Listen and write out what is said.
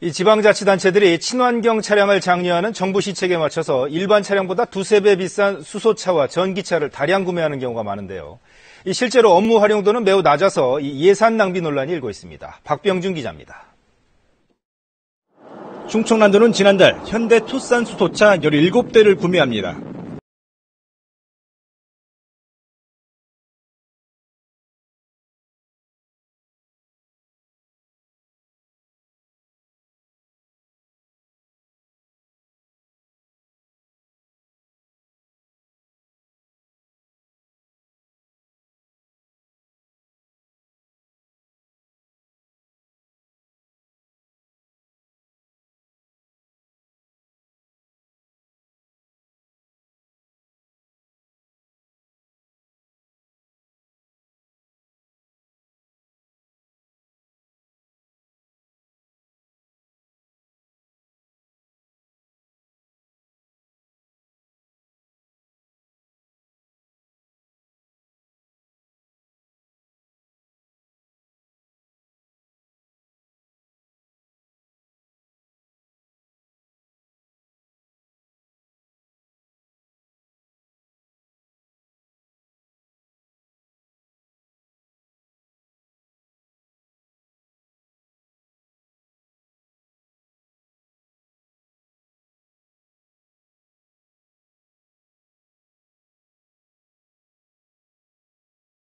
이 지방자치단체들이 친환경 차량을 장려하는 정부 시책에 맞춰서 일반 차량보다 두세 배 비싼 수소차와 전기차를 다량 구매하는 경우가 많은데요. 이 실제로 업무 활용도는 매우 낮아서 이 예산 낭비 논란이 일고 있습니다. 박병준 기자입니다. 충청남도는 지난달 현대 투싼 수소차 17대를 구매합니다.